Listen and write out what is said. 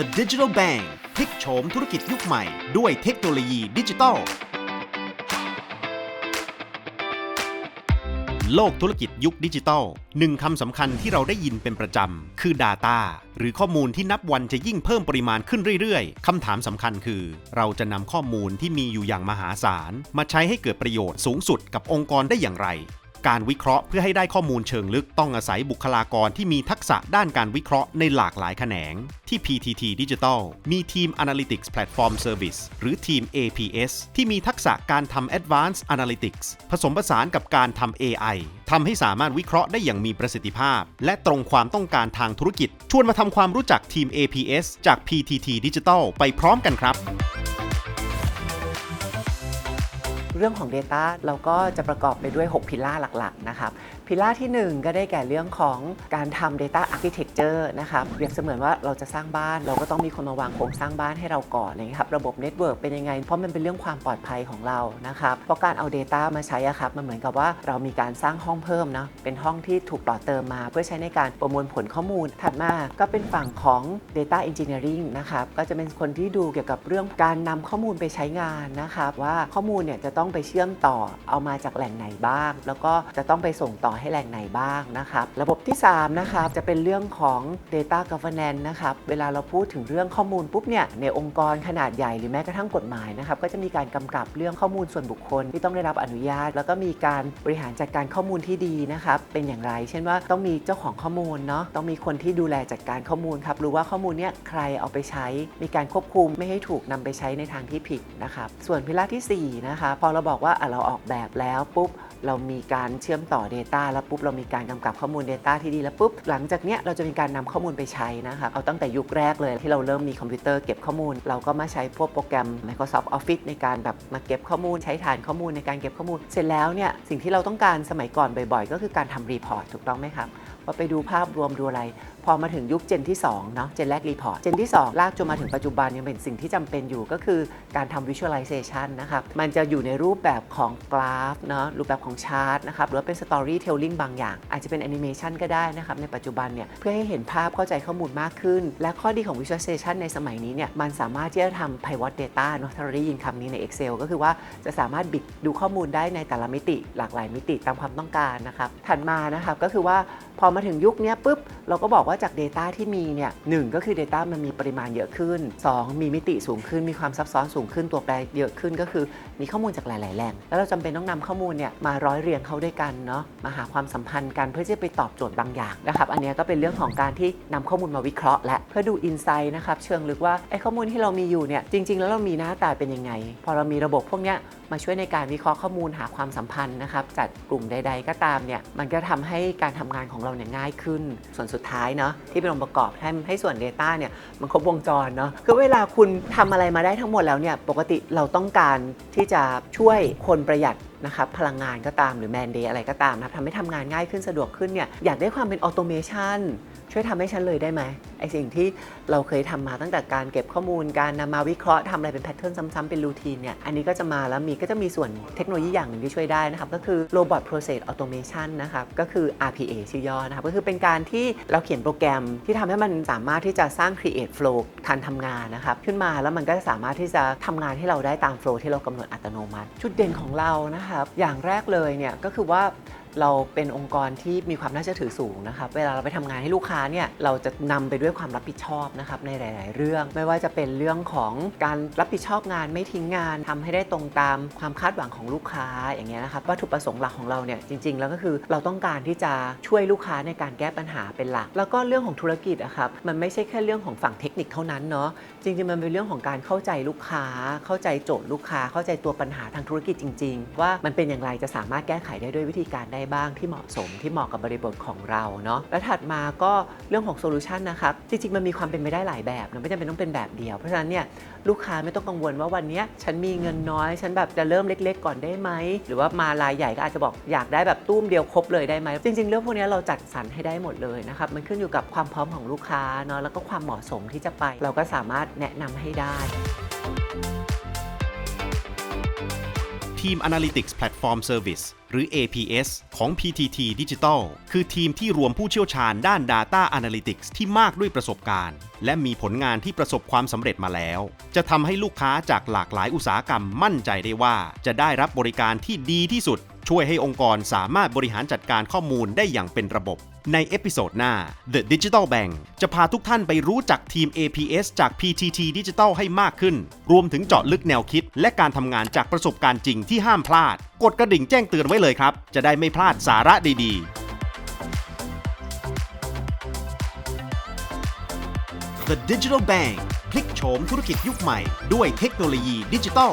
The Digital Bank พลิกโฉมธุรกิจยุคใหม่ด้วยเทคโนโลยีดิจิทัล โลกธุรกิจยุคดิจิทัลหนึ่งคำสำคัญที่เราได้ยินเป็นประจำ คือ Data หรือข้อมูลที่นับวันจะยิ่งเพิ่มปริมาณขึ้นเรื่อยๆ คำถามสำคัญคือ เราจะนำข้อมูลที่มีอยู่อย่างมหาศาล มาใช้ให้เกิดประโยชน์สูงสุดกับองค์กรได้อย่างไร การวิเคราะห์เพื่อให้ได้ข้อมูลเชิงลึกต้องอาศัยบุคลากรที่มีทักษะด้านการวิเคราะห์ในหลากหลายแขนง ที่ PTT Digital มีทีม Analytics Platform Service หรือทีม APS ที่มีทักษะการทำ Advanced Analytics ผสมผสานกับการทำ AI ทำให้สามารถวิเคราะห์ได้อย่างมีประสิทธิภาพ และตรงความต้องการทางธุรกิจ ชวนมาทำความรู้จักทีม APS จาก PTT Digital ไปพร้อมกันครับ เรื่องของ Data เราก็จะประกอบไปด้วย 6 พิล่าหลักๆนะครับพิล่าที่ 1 ก็ได้แก่เรื่องของการทำ Data Architecture นะครับเปรียบเสมือนว่าเราจะสร้างบ้าน เราก็ต้องมีคนมาวางโครงสร้างบ้านให้เราก่อนอะไรอย่างเลยครับระบบ Network เป็นยังไง เพราะมันเป็นเรื่องความปลอดภัยของเรานะครับเพราะการเอา Data มาใช้อะครับมันเหมือนกับว่าเรามีการสร้างห้องเพิ่มนะเป็นห้องที่ถูกต่อเติมมา เพื่อใช้ในการประมวลผลข้อมูลถัดมาก็เป็นฝั่งของ Data Engineering นะครับก็จะเป็นคนที่ดูเกี่ยวกับเรื่องการนำข้อมูลไปใช้งานนะครับว่าข้อมูลเนี่ยจะต้องไปเชื่อมต่อเอามาจากแหล่งไหนบ้าง แล้วก็จะต้องไปส่งต่อให้แหล่งไหนบ้างนะครับ ระบบที่ 3 นะครับ จะเป็นเรื่องของ Data Governance นะครับ เวลาเราพูดถึงเรื่องข้อมูลปุ๊บเนี่ย ในองค์กรขนาดใหญ่หรือแม้กระทั่งกฎหมายนะครับ ก็จะมีการกำกับเรื่องข้อมูลส่วนบุคคลที่ต้องได้รับอนุญาต แล้วก็มีการบริหารจัดการข้อมูลที่ดีนะครับ เป็นอย่างไร เช่นว่าต้องมีเจ้าของข้อมูลเนาะ ต้องมีคนที่ดูแลจัดการข้อมูลครับ รู้ว่าข้อมูลเนี่ยใครเอาไปใช้ มีการควบคุมไม่ให้ถูกนำไปใช้ในทางที่ผิดนะครับ ส่วนพิลาที่4นะคะพอเราบอกว่าเราออกแบบแล้วปุ๊บเรามีการเชื่อมต่อ Data แล้วปุ๊บเรามีการกำกับข้อมูล Data ที่ดีแล้วปุ๊บหลังจากเนี้ยเราจะมีการนำข้อมูลไปใช้นะคะเอาตั้งแต่ยุคแรกเลยที่เราเริ่มมีคอมพิวเตอร์เก็บข้อมูล เราก็มาใช้พวกโปรแกรม Microsoft Office ในการแบบมาเก็บข้อมูล ใช้ฐานข้อมูลในการเก็บข้อมูล เสร็จแล้วเนี่ยสิ่งที่เราต้องการสมัยก่อนบ่อยๆ ก็คือการทำรีพอร์ตถูกต้องไหมครับว่าไปดูภาพรวมดูอะไรพอมาถึงยุคเจนที่2เนาะเจนแรกรีพอร์ตเจนที่ 2 ลากจนมาถึงปัจจุบันยังเป็นสิ่งที่จำเป็นอยู่ก็คือการทำ visualization นะครับมันจะอยู่ในรูปแบบของกราฟเนาะรูปแบบของชาร์ตนะครับหรือว่าเป็น storytelling บางอย่าง อาจจะเป็นแอนิเมชันก็ได้นะครับในปัจจุบันเนี่ยเพื่อให้เห็นภาพเข้าใจข้อมูลมากขึ้น และข้อดีของ visualization ในสมัยนี้เนี่ยมันสามารถที่จะทำ pivot data เนาะถ้าเราได้ยินคำนี้ใน Excel ก็คือว่าจะสามารถบิดดูข้อมูลได้ในแต่ละมิติ หลากหลายมิติตามความต้องการนะครับถัดมานะครับก็คือว่าพอมาถึงยุคนี้ปุ๊บเราก็บอกว่าจาก Data ที่มีเนี่ยหนึ่งก็คือ Data มันมีปริมาณเยอะขึ้น 2 มีมิติสูงขึ้น มีความซับซ้อนสูงขึ้นตัวแปรเยอะขึ้นก็คือ มีข้อมูลจากหลาย ๆ แหล่ง แล้วเราจำเป็นต้องนำข้อมูลเนี่ยมาร้อยเรียงเข้าด้วยกันเนาะมาหาความสัมพันธ์กันเพื่อที่จะไปตอบโจทย์บางอย่างนะครับอันนี้ก็เป็นเรื่องของการที่นำข้อมูลมาวิเคราะห์ และเพื่อดูอินไซต์นะครับเชิงลึกว่าไอ้ข้อมูลที่เรามีอยู่เนี่ยจริง ๆ แล้วเรามีหน้าตาเป็นยังไง พอเรามีระบบพวกเนี้ย มาช่วยในการวิเคราะห์ข้อมูลหาความสัมพันธ์นะครับจัดกลุ่มใด ๆ ก็ตามเนี่ยมันก็ทำให้การทำงานของเราเนี่ยง่ายขึ้น ส่วนสุดท้ายเนาะที่เป็นองค์ประกอบให้ให้ส่วน Data เนี่ยมันครบวงจรเนาะคือเวลาคุณทำอะไรมาได้ทั้งหมดแล้วเนี่ยปกติเราต้องการที่จะช่วยคนประหยัดนะครับพลังงานก็ตามหรือแมนเดย์อะไรก็ตามนะทำให้ทำงานง่ายขึ้นสะดวกขึ้นเนี่ยอยากได้ความเป็นออโตเมชัน ช่วยทำให้ฉันเลยได้ไหมไอสิ่งที่เราเคยทำมาตั้งแต่การเก็บข้อมูล การนำมาวิเคราะห์ทำอะไรเป็นแพทเทิร์นซ้ำๆเป็นรูทีนเนี่ยอันนี้ก็จะมาแล้วมีก็จะมีส่วนเทคโนโลยีอย่างหนึ่งที่ช่วยได้นะครับก็คือ Robot Process Automation นะครับก็คือ RPA ชื่อย่อนะครับก็คือเป็นการที่เราเขียนโปรแกรมที่ทำให้มันสามารถที่จะสร้าง create flow การทำงานนะครับขึ้นมาแล้วมันก็สามารถที่จะทำงานให้เราได้ตาม flow ที่เรากำหนดอัตโนมัติ จุดเด่นของเรานะครับอย่างแรกเลยเนี่ยก็คือว่า เราเป็นองค์กรที่มีความน่าเชื่อถือสูงนะครับ เวลาเราไปทำงานให้ลูกค้าเนี่ย เราจะนำไปด้วยความรับผิดชอบนะครับในหลาย ๆ เรื่อง ไม่ว่าจะเป็นเรื่องของการรับผิดชอบงานไม่ทิ้งงานทำให้ได้ตรงตามความคาดหวังของลูกค้าอย่างเงี้ยนะครับวัตถุประสงค์หลักของเราเนี่ยจริง ๆ แล้วก็คือเราต้องการที่จะช่วยลูกค้าในการแก้ปัญหาเป็นหลัก แล้วก็เรื่องของธุรกิจอะครับมันไม่ใช่แค่เรื่องของฝั่งเทคนิคเท่านั้นเนาะจริง ๆ มันเป็นเรื่องของการเข้าใจลูกค้า เข้าใจโจทย์ลูกค้า เข้าใจตัวปัญหาทางธุรกิจจริง ๆ ว่ามันเป็นอย่างไรจะสามารถแก้ไขได้ด้วยวิธีการได้บ้างที่เหมาะสมที่เหมาะกับบริบทของเราเนาะและถัดมาก็เรื่องของโซลูชันนะครับจริงๆ มันมีความเป็นไปได้หลายแบบนะไม่จำเป็นต้องเป็นแบบเดียว เพราะฉะนั้นเนี่ยลูกค้าไม่ต้องกังวลว่าวันนี้ฉันมีเงินน้อย ฉันแบบจะเริ่มเล็ก ๆ ก่อนได้ไหมหรือว่ามารายใหญ่ก็อาจจะบอกอยากได้แบบตุ้มเดียวครบเลยได้ไหมจริง ๆ เรื่องพวกนี้เราจัดสรรให้ได้หมดเลยนะครับมันขึ้นอยู่กับความพร้อมของลูกค้าเนาะแล้วก็ความเหมาะสมที่จะไป เราก็สามารถแนะนำให้ได้ทีม Analytics Platform Service หรือ APS ของ PTT Digital คือทีมที่รวมผู้เชี่ยวชาญด้าน Data Analytics ที่มากด้วยประสบการณ์ และมีผลงานที่ประสบความสำเร็จมาแล้ว จะทำให้ลูกค้าจากหลากหลายอุตสาหกรรมมั่นใจได้ว่า จะได้รับบริการที่ดีที่สุด ช่วยให้องค์กรสามารถบริหารจัดการข้อมูลได้อย่างเป็นระบบในเอพิโซดหน้า The Digital Bank จะพาทุกท่านไปรู้จักทีม APS จาก PTT Digital ให้มากขึ้น รวมถึงเจาะลึกแนวคิด และการทำงานจากประสบการณ์จริงที่ห้ามพลาด กดกระดิ่งแจ้งเตือนไว้เลยครับ จะได้ไม่พลาดสาระดีๆ The Digital Bank พลิกโฉมธุรกิจยุคใหม่ด้วยเทคโนโลยีดิจิตอล